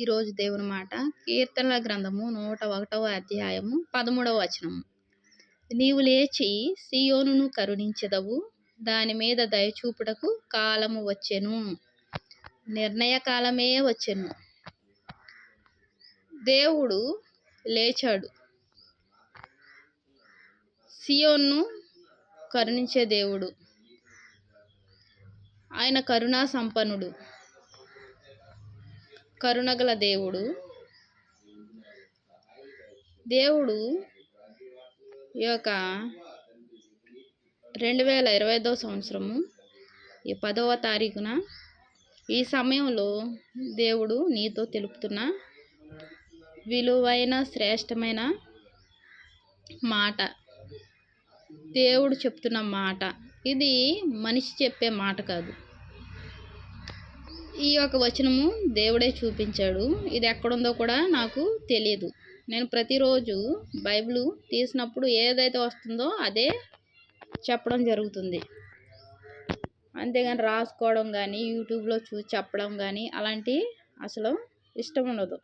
ఈరోజు దేవుని మాట. కీర్తనల గ్రంథము నూట ఒకటవ అధ్యాయము పదమూడవ వచనము. నీవు లేచి సియోనును కరుణించదవు. దాని మీద దయచూపుటకు కాలము వచ్చెను. నిర్ణయ కాలమే వచ్చెను. దేవుడు లేచాడు. సియోన్ను కరుణించే దేవుడు. ఆయన కరుణా సంపన్నుడు. కరుణగల దేవుడు. దేవుడు ఈ యొక్క రెండు వేల ఇరవై ఐదవ సంవత్సరము ఈ పదవ తారీఖున ఈ సమయంలో దేవుడు నీతో తెలుపుతున్న విలువైన శ్రేష్టమైన మాట. దేవుడు చెప్తున్న మాట. ఇది మనిషి చెప్పే మాట కాదు. ఈ యొక్క వచనము దేవుడే చూపించాడు. ఇది ఎక్కడుందో కూడా నాకు తెలియదు నేను ప్రతిరోజు బైబిల్ తీసినప్పుడు ఏదైతే వస్తుందో అదే చెప్పడం జరుగుతుంది. అంతేగాని రాసుకోవడం కానీ యూట్యూబ్లో చూసి చెప్పడం కానీ అలాంటి అసలు ఇష్టం ఉండదు.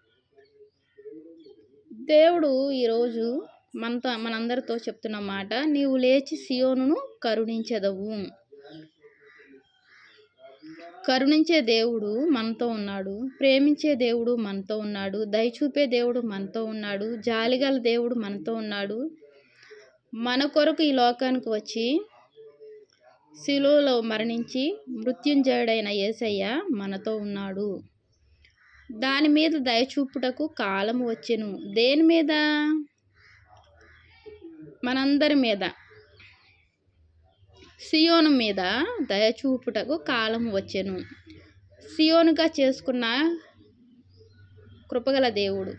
దేవుడు ఈరోజు మనతో మనందరితో చెప్తున్న మాట నీవు లేచి సియోను కరుణించదవు. కరుణించే దేవుడు మనతో ఉన్నాడు ప్రేమించే దేవుడు మనతో ఉన్నాడు దయచూపే దేవుడు మనతో ఉన్నాడు జాలిగల దేవుడు మనతో ఉన్నాడు. మన కొరకు ఈ లోకానికి వచ్చి శిలువలో మరణించి మృత్యుంజయుడైన ఏసయ్య మనతో ఉన్నాడు. దాని మీద దయచూపుటకు కాలం వచ్చెను. దేని మీద? మనందరి మీద. సియోను మీద దయచూపుటకు కాలం వచ్చెను. సియోనుగా చేసుకున్న కృపగల దేవుడు.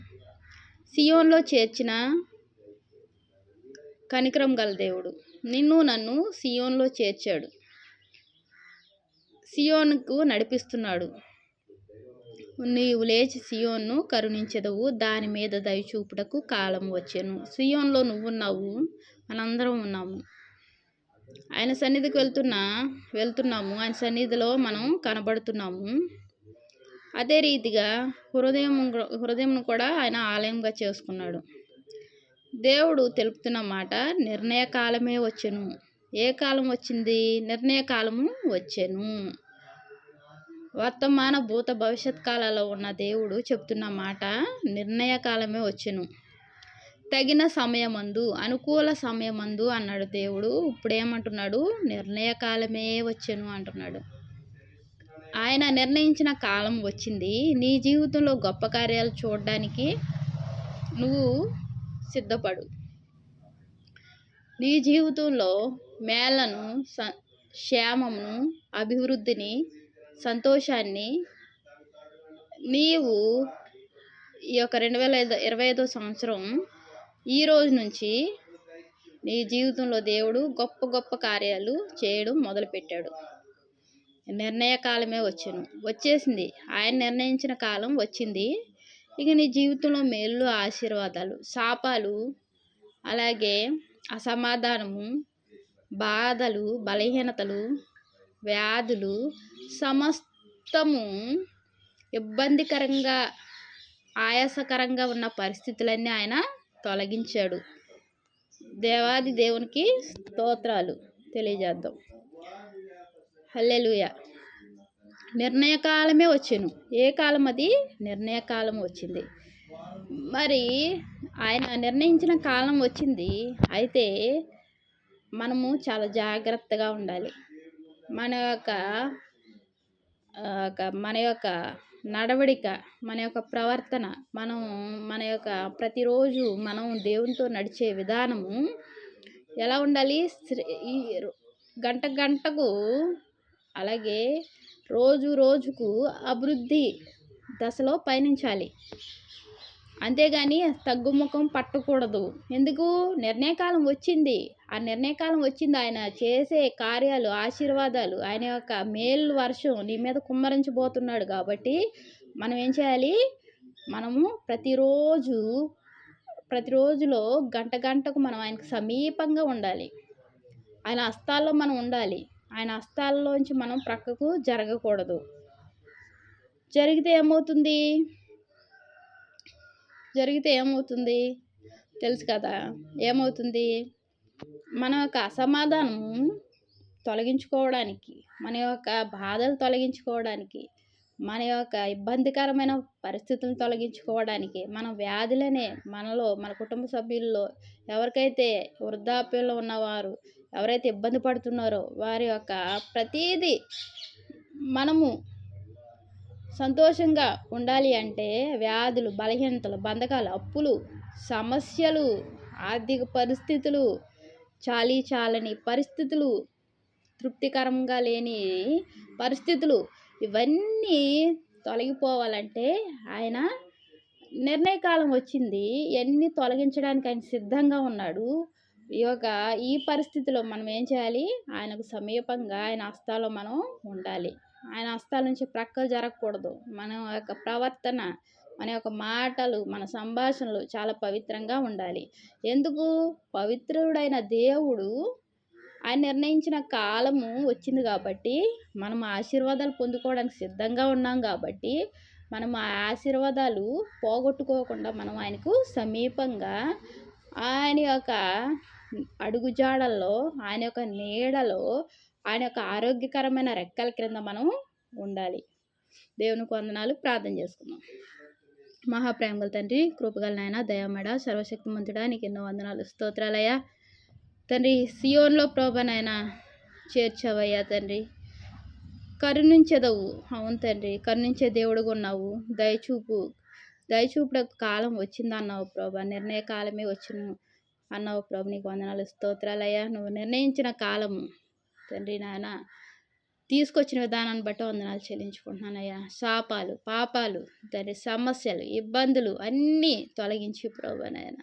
సియోన్లో చేర్చిన కనికరం గల దేవుడు. నిన్ను నన్ను సియోన్లో చేర్చాడు. సియోన్కు నడిపిస్తున్నాడు. నీవు లేచి సియోన్ను కరుణించదవు. దాని మీద దయచూపుటకు కాలం వచ్చాను. సియోన్లో నువ్వున్నావు మనందరం ఉన్నాము. ఆయన సన్నిధికి వెళ్తున్నా వెళ్తున్నాము. ఆయన సన్నిధిలో మనం కనబడుతున్నాము. అదే రీతిగా హృదయం హృదయం కూడా ఆయన ఆలయంగా చేసుకున్నాడు. దేవుడు తెలుపుతున్న మాట నిర్ణయ కాలమే వచ్చెను. ఏ కాలం వచ్చింది? నిర్ణయ కాలము వచ్చెను. వర్తమాన భూత భవిష్యత్ కాలాల్లో ఉన్న దేవుడు చెప్తున్న మాట నిర్ణయ కాలమే వచ్చెను. తగిన సమయమందు అనుకూల సమయమందు అన్నాడు దేవుడు. ఇప్పుడు ఏమంటున్నాడు నిర్ణయ కాలమే వచ్చెను అంటున్నాడు. ఆయన నిర్ణయించిన కాలం వచ్చింది. నీ జీవితంలో గొప్ప కార్యాలు చూడడానికి నువ్వు సిద్ధపడు. నీ జీవితంలో మేళ్ళను స క్షేమమును అభివృద్ధిని సంతోషాన్ని నీవు ఈ యొక్క రెండు వేల ఐదు ఇరవై ఐదో సంవత్సరం ఈ రోజు నుంచి నీ జీవితంలో దేవుడు గొప్ప గొప్ప కార్యాలు చేయడం మొదలుపెట్టాడు. నిర్ణయ కాలమే వచ్చాను. వచ్చేసింది. ఆయన నిర్ణయించిన కాలం వచ్చింది. ఇక నీ జీవితంలో మేలు ఆశీర్వాదాలు శాపాలు అలాగే అసమాధానము బాధలు బలహీనతలు వ్యాధులు సమస్తము ఇబ్బందికరంగా ఆయాసకరంగా ఉన్న పరిస్థితులన్నీ ఆయన తొలగించాడు. దేవాది దేవునికి స్తోత్రాలు తెలియజేద్దాం. హల్లెలుయ. నిర్ణయకాలమే వచ్చాను ఏ కాలం అది? నిర్ణయకాలం వచ్చింది. మరి ఆయన నిర్ణయించిన కాలం వచ్చింది. అయితే మనము చాలా జాగ్రత్తగా ఉండాలి. మన యొక్క మన యొక్క నడవడిక మన యొక్క ప్రవర్తన మనం మన యొక్క ప్రతిరోజు మనం దేవునితో నడిచే విధానము ఎలా ఉండాలి? ఈ గంట గంటకు అలాగే రోజు రోజుకు అభివృద్ధి దశలో పయనించాలి. అంతేగాని తగ్గుముఖం పట్టకూడదు. ఎందుకు? నిర్ణయకాలం వచ్చింది. ఆ నిర్ణయకాలం వచ్చింది ఆయన చేసే కార్యాలు ఆశీర్వాదాలు ఆయన యొక్క మేలు వర్షం నీ మీద కుమ్మరించబోతున్నాడు కాబట్టి మనం ఏం చేయాలి? మనము ప్రతిరోజు ప్రతిరోజులో గంట గంటకు మనం ఆయనకు సమీపంగా ఉండాలి. ఆయన హస్తాల్లో మనం ఉండాలి. ఆయన హస్తాల్లోంచి మనం ప్రక్కకు జరగకూడదు. జరిగితే ఏమవుతుంది? జరిగితే ఏమవుతుంది? తెలుసు కదా. ఏమవుతుంది? మన యొక్క అసమాధానం తొలగించుకోవడానికి మన యొక్క బాధలు తొలగించుకోవడానికి మన యొక్క ఇబ్బందికరమైన పరిస్థితులను తొలగించుకోవడానికి మన వ్యాధులనే మనలో మన కుటుంబ సభ్యుల్లో ఎవరికైతే వృద్ధాప్యంలో ఉన్నవారు ఎవరైతే ఇబ్బంది పడుతున్నారో వారి యొక్క ప్రతీది మనము సంతోషంగా ఉండాలి అంటే వ్యాధులు బలహీనతలు బంధకాలు అప్పులు సమస్యలు ఆర్థిక పరిస్థితులు చాలీ చాలని పరిస్థితులు తృప్తికరంగా లేని పరిస్థితులు ఇవన్నీ తొలగిపోవాలంటే ఆయన నిర్ణయకాలం వచ్చింది. ఇవన్నీ తొలగించడానికి ఆయన సిద్ధంగా ఉన్నాడు? యొక్క ఈ పరిస్థితిలో మనం ఏం చేయాలి? ఆయనకు సమీపంగా ఆయన హస్తాలో మనం ఉండాలి. ఆయన హస్తాల నుంచి ప్రక్కలు జరగకూడదు. మన యొక్క ప్రవర్తన మన యొక్క మాటలు మన సంభాషణలు చాలా పవిత్రంగా ఉండాలి. ఎందుకు? పవిత్రుడైన దేవుడు ఆయన నిర్ణయించిన కాలము వచ్చింది కాబట్టి మనం ఆశీర్వాదాలు పొందుకోవడానికి సిద్ధంగా ఉన్నాం కాబట్టి మనం ఆ ఆశీర్వాదాలు పోగొట్టుకోకుండా మనం ఆయనకు సమీపంగా ఆయన యొక్క అడుగుజాడల్లో ఆయన యొక్క నీడలో ఆయన యొక్క ఆరోగ్యకరమైన రెక్కల క్రింద మనం ఉండాలి. దేవునికి వందనాలు. ప్రార్థన చేసుకుందాం. మహాప్రేమగల తండ్రి కృపగల నాయన దయామేడ సర్వశక్తి మంతుడా నీకు ఎన్నో వందనాలు. స్తోత్రాలయ్యా. తండ్రి సియోన్లో ప్రభ చేర్చావయ్యా తండ్రి. కరుణించదవు. అవును తండ్రి. కరుణించే దేవుడుగా ఉన్నావు. దయచూపు. దయచూపుడు కాలం వచ్చిందన్నావు ప్రభా. నిర్ణయ కాలమే వచ్చును అన్నావు ప్రభు నీకు వందనాలు స్తోత్రాలయ్యా. నువ్వు నిర్ణయించిన కాలము. తండ్రి నాయన తీసుకొచ్చిన విధానాన్ని బట్టి వందనాలు చెల్లించుకుంటున్నానయ్యా. శాపాలు పాపాలు తండ్రి సమస్యలు ఇబ్బందులు అన్నీ తొలగించి ప్రభు నాయన.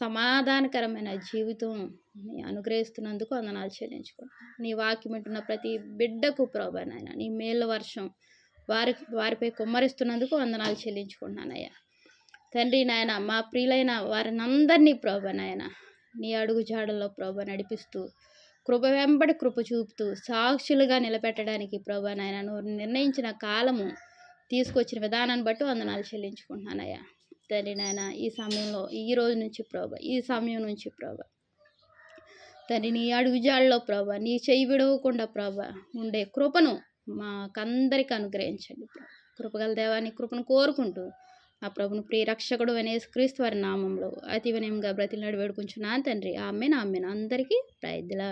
సమాధానకరమైన జీవితం నీ అనుగ్రహిస్తున్నందుకు వందనాలు చెల్లించుకుంటున్నాను. నీ వాక్యం వింటున్న ప్రతి బిడ్డకు ప్రభు నాయన నీ మేళ్ళ వర్షం వారి వారిపై కుమ్మరిస్తున్నందుకు వందనాలు చెల్లించుకుంటున్నానయ్యా. తండ్రి నాయన మా ప్రియులైన వారిని అందరినీ ప్రభ నాయన నీ అడుగు జాడల్లో ప్రభ నడిపిస్తూ కృప వెంబడి కృప చూపుతూ సాక్షులుగా నిలబెట్టడానికి ప్రభా నాయన నువ్వు నిర్ణయించిన కాలము తీసుకొచ్చిన విధానాన్ని బట్టి వందనాలు చెల్లించుకుంటున్నానయ్యా. తండ్రి నాయన ఈ సమయంలో ఈ రోజు నుంచి ప్రభ ఈ సమయం నుంచి ప్రభ తండ్రి నీ అడుగుజాడలో ప్రభ నీ చెయ్యి విడవకుండా ప్రభ ఉండే కృపను మాకందరికి అనుగ్రహించండి ప్రభ. కృపగల దేవాన్ని కృపను కోరుకుంటూ ఆ ప్రభును ప్రియ రక్షకుడు అనే క్రీస్తు వారి నామంలో అతివనయంగా వినయంగా వేడుకుంటున్నాను తండ్రి. ఆమె ఆమెను. అందరికీ ప్రైద్లా